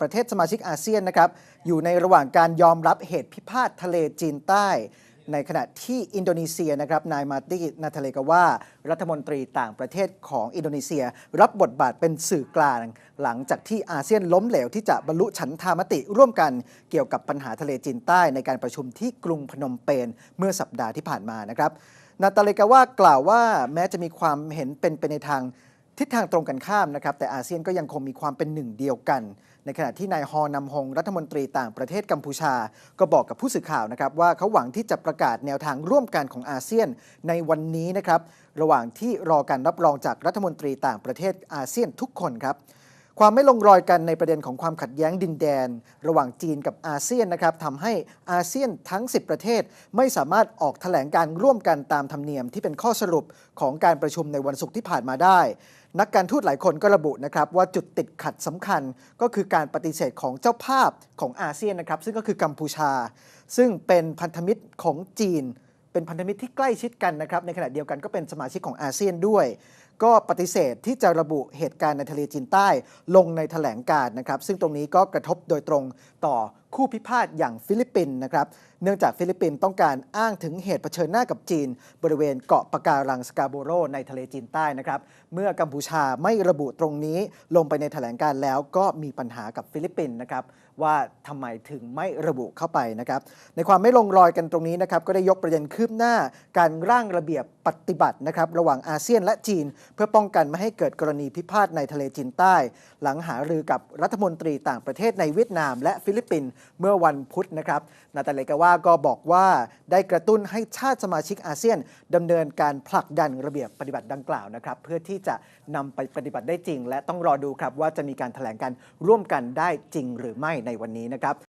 ประเทศสมาชิกอาเซียนนะครับอยู่ในระหว่างการยอมรับเหตุพิพาททะเลจีนใต้ ในขณะที่อินโดนีเซียนะครับนายมาตินาทะเลกว่า รัฐมนตรีต่างประเทศของอินโดนีเซีย รับบทบาทเป็นสื่อกลาง หลังจากที่อาเซียนล้มเหลวที่จะบรรลุฉันทามติร่วมกันเกี่ยวกับปัญหาทะเลจีนใต้ในการประชุมที่กรุงพนมเปญเมื่อสัปดาห์ที่ผ่านมานะครับนาตาเลกาว่ากล่าวว่าแม้จะมีความเห็นเป็นไปในทาง ทิศทางตรงกันข้ามนะครับ แต่อาเซียนก็ยังคงมีความเป็นหนึ่งเดียวกัน ในขณะที่นายฮอนำฮงรัฐมนตรีต่างประเทศกัมพูชา ก็บอกกับผู้สื่อข่าวนะครับว่าเขาหวังที่จะประกาศแนวทางร่วมกันของอาเซียนในวันนี้นะครับ ระหว่างที่รอการรับรองจากรัฐมนตรีต่างประเทศอาเซียนทุกคนครับ ความไม่ลงรอยกันในประเด็นของความขัดแย้งดินแดน ระหว่างจีนกับอาเซียนนะครับทำให้อาเซียนทั้ง 10 ประเทศ ไม่สามารถออกแถลงการร่วมกันตามธรรมเนียมที่เป็นข้อสรุปของการประชุมในวันศุกร์ที่ผ่านมาได้ นักการทูตหลายคนก็ระบุนะครับว่าจุดติดขัดสำคัญก็คือการปฏิเสธของเจ้าภาพของอาเซียนนะครับซึ่งก็คือกัมพูชา ซึ่งเป็นพันธมิตรของจีน เป็นพันธมิตรที่ใกล้ชิดกันนะครับในขณะเดียวกันก็เป็นสมาชิกของอาเซียนด้วย ก็ปฏิเสธที่จะระบุเหตุการณ์ในทะเลจีนใต้ลงในแถลงการ์นะครับ ซึ่งตรงนี้ก็กระทบโดยตรงต่อคู่พิพาทอย่างฟิลิปปินส์นะครับ เนื่องจากฟิลิปปินส์ต้องการอ้างถึงเหตุเผชิญหน้ากับจีน บริเวณเกาะปะการังสกาโบโรในทะเลจีนใต้นะครับ เมื่อกัมพูชาไม่ระบุตรงนี้ลงไปในแถลงการแล้วก็มีปัญหากับฟิลิปปินส์นะครับว่าทำไมถึงไม่ระบุเข้าไปนะครับ ในความไม่ลงรอยกันตรงนี้นะครับก็ได้ยกประเด็นคืบหน้าการร่างระเบียบปฏิบัตินะครับระหว่างอาเซียนและจีน เพื่อป้องกันไม่ให้เกิดกรณีพิพาทในทะเลจีนใต้ หลังหารือกับรัฐมนตรีต่างประเทศในเวียดนามและฟิลิปปินส์เมื่อวันพุธนะครับ นาตาเลกาว่าก็บอกว่าได้กระตุ้นให้ชาติสมาชิกอาเซียนดำเนินการผลักดันระเบียบปฏิบัติดังกล่าวนะครับ เพื่อที่จะนำไปปฏิบัติได้จริง และต้องรอดูครับว่าจะมีการแถลงการร่วมกันได้จริงหรือไม่ในวันนี้นะครับ